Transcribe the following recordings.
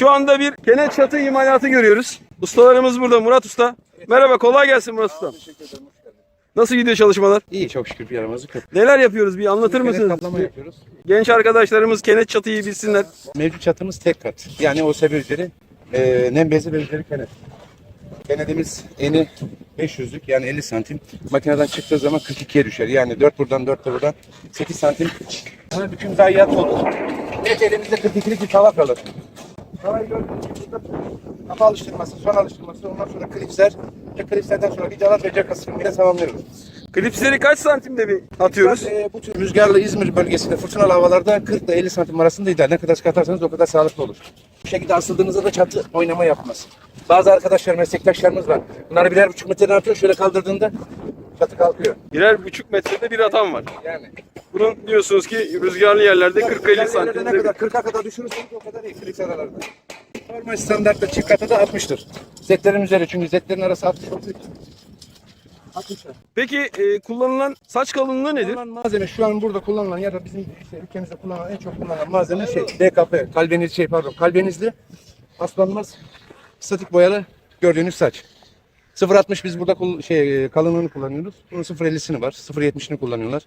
Şu anda bir kenet çatı imalatı görüyoruz. Ustalarımız burada. Murat Usta. Merhaba kolay gelsin Murat Usta. Nasıl gidiyor çalışmalar? İyi çok şükür bir yaramazlık yok. Neler yapıyoruz bir anlatır mısınız? kaplama yapıyoruz. Genç arkadaşlarımız kenet çatıyı bilsinler. Mevcut çatımız tek kat. Yani o sebebi üzeri e, nem bezi ve üzeri kenet. Kenedimiz eni 500'lük yani 50 santim. Makineden çıktığı zaman 42'ye düşer. Yani 4 buradan 4 de buradan 8 santim. Ama bütün zayiat olur. Net elimizde 42'lik bir tava kalır. Tavayı gördüğünüz gibi burada kafa alıştırması, son alıştırması, ondan sonra klipsler ve klipslerden sonra vidalar ve caka sıkımıyla tamamlıyoruz. Klipsleri kaç santimde bir atıyoruz? Biz, e, bu tür rüzgarlı İzmir bölgesinde fırtınalı havalarda 40 ile 50 santim arasında ideal. Ne kadar katarsanız o kadar sağlıklı olur. Bu şekilde asıldığınızda da çatı oynama yapmaz. Bazı arkadaşlar, meslektaşlarımız var. Bunları birer buçuk metreden atıyor. Şöyle kaldırdığında çatı kalkıyor. Birer buçuk metrede bir atam var. Yani. Bunun diyorsunuz ki rüzgarlı yerlerde 40-50 Yani ne kadar 40'a kadar düşürürseniz o kadar iyi. Klip aralarda. Normal standartta çift kata da 60'tır. Zetlerin üzeri çünkü zetlerin arası 60 olduğu için. 60'lar. Peki e, kullanılan saç kalınlığı nedir? Kullanılan malzeme şu an burada kullanılan ya da bizim işte ülkemizde kullanılan en çok kullanılan malzeme şey DKP, kalbeniz şey pardon kalbenizli aslanmaz statik boyalı gördüğünüz saç. 0.60 biz burada şey kalınlığını kullanıyoruz. Bunun 0.50'sini var. 0.70'ini kullanıyorlar.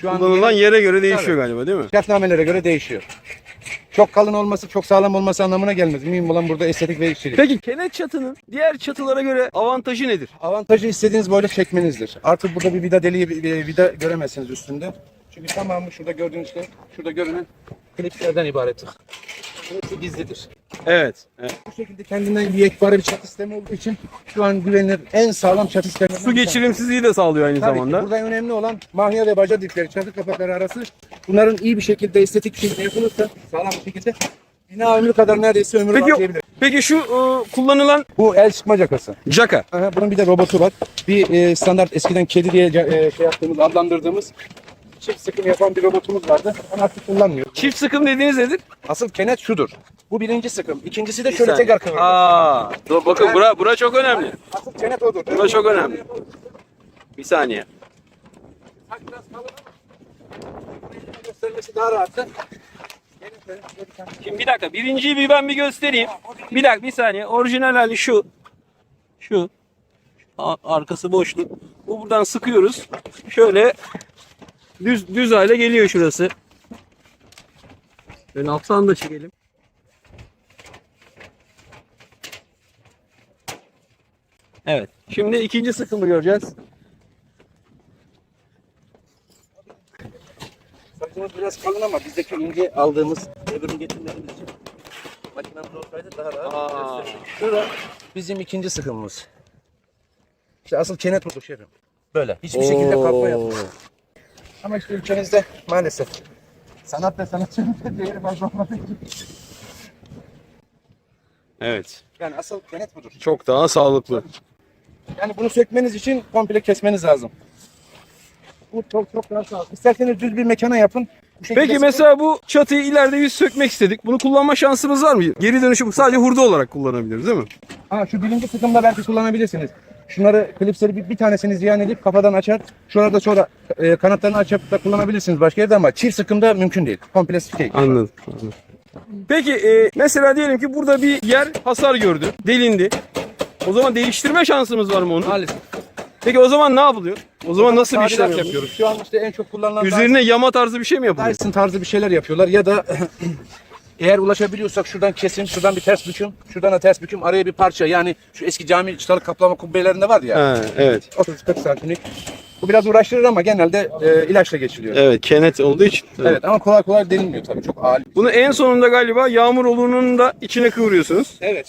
Şu an Kullanılan yere göre değişiyor Tabii. galiba değil mi? şartnamelere göre değişiyor. Çok kalın olması, çok sağlam olması anlamına gelmez. Mühim olan burada estetik ve işçilik. Peki kenet çatının diğer çatılara göre avantajı nedir? Avantajı istediğiniz boyla çekmenizdir. Artık burada bir vida deliği, bir bir vida göremezsiniz üstünde. Çünkü tamamı şurada gördüğünüz şey, şurada görünen kliplerden ibarettir. Hepsi gizlidir. Evet. evet. Bu şekilde kendinden yekpare bir çatı sistemi olduğu için şu an güvenilir en sağlam çatı sistemi. Su geçirimsizliği de sağlıyor aynı Tabii ki zamanda. burada önemli olan mahya ve baca dipleri, çatı kapakları arası bunların iyi bir şekilde estetik bir şekilde yapılırsa sağlam bir şekilde bina ömrü kadar neredeyse ömür var Peki, diyebilirim. peki şu e, kullanılan Bu el sıkma cakası. jaka. Aha, bunun bir de robotu var. Bir e, standart eskiden kedi diye e, şey yaptığımız, adlandırdığımız çift sıkım yapan bir robotumuz vardı. Onu artık kullanmıyor. Çift sıkım dediğiniz nedir? Asıl kenet şudur. Bu birinci sıkım. İkincisi de şöyle tekrar kıvırıyor. Aa, dur bakın bura, bura çok önemli. Asıl kenet odur. Bura çok önemli. Bir saniye. Saç biraz kalın ama göstermesi daha rahattı. Şimdi bir dakika. Birinciyi bir ben bir göstereyim. Bir dakika bir saniye. Orijinal hali şu. Şu. A- arkası boşluk. Bu buradan sıkıyoruz. Şöyle düz düz hale geliyor şurası. Şöyle alttan da çekelim. Evet. Şimdi ikinci sıkımı göreceğiz. Saçımız biraz kalın ama bizdeki ince aldığımız öbürünü getirmediğimiz için makinamız olsaydı daha rahat. Aa. Şurada bizim ikinci sıkımımız. İşte asıl kenet budur şefim. Böyle. Hiçbir şekilde kalkma yapmıyor. Ama işte ülkemizde maalesef sanat ve sanatçının değeri fazla olmadığı için. Evet. Yani asıl kenet budur. Çok daha sağlıklı. Yani bunu sökmeniz için komple kesmeniz lazım. Bu çok çok daha sağlıklı. İsterseniz düz bir mekana yapın. Bu şekilde Peki sıkın. mesela bu çatıyı ileride biz sökmek istedik. Bunu kullanma şansımız var mı? Geri dönüşüm sadece hurda olarak kullanabiliriz değil mi? Ha şu birinci sıkımda belki kullanabilirsiniz. Şunları klipsleri bir, bir tanesini ziyan edip kafadan açar. Şurada sonra e, kanatlarını açıp da kullanabilirsiniz başka yerde ama çift sıkımda mümkün değil. Komple şey. Anladım. anladım. Peki e, mesela diyelim ki burada bir yer hasar gördü, delindi. O zaman değiştirme şansımız var mı onu? Maalesef. Peki o zaman ne yapılıyor? O zaman nasıl bir işlem yapıyoruz? yapıyoruz? Şu an işte en çok kullanılan Üzerine yama tarzı bir şey mi yapılıyor? Dyson tarzı bir şeyler yapıyorlar ya da eğer ulaşabiliyorsak şuradan kesim, şuradan bir ters büküm, şuradan da ters büküm, araya bir parça yani şu eski cami çıtalık kaplama kubbelerinde var ya. Ha, evet. 30-40 santimlik. Bu biraz uğraştırır ama genelde e, ilaçla geçiliyor. Evet. Evet, kenet olduğu için. ama kolay kolay delinmiyor tabii çok ağır. Bunu en sonunda galiba yağmur olunun da içine kıvırıyorsunuz. Evet.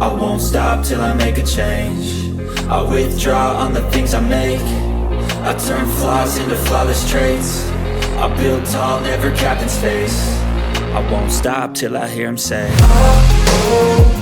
I won't stop till I make a change I withdraw on the things I make. I turn flaws into flawless traits. I build tall, never capped in space. I won't stop till I hear him say. Six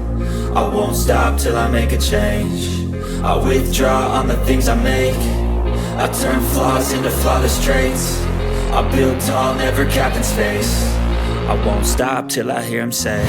I won't stop till I make a change. I withdraw on the things I make. I turn flaws into flawless traits. I build tall, never capped in space. I won't stop till I hear him say.